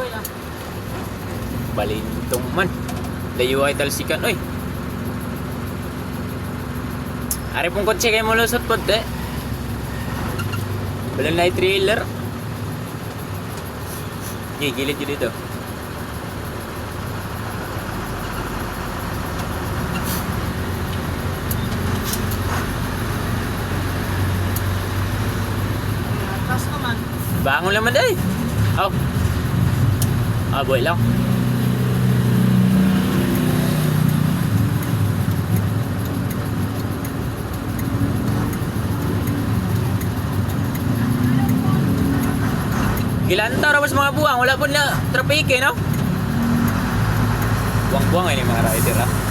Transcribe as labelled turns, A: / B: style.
A: boy. Balintong man. Layo ay talsikan. Oy. Ari pong kotse kayo mulusot po, te. Wala na trailer. Yung gilid yun dito. Bangon naman dahil. Oh. Ah, boy lang. Gilanta raw mas mga buwang, wala po na trapike, no? Buwang-buwang eh, mga rider, ah.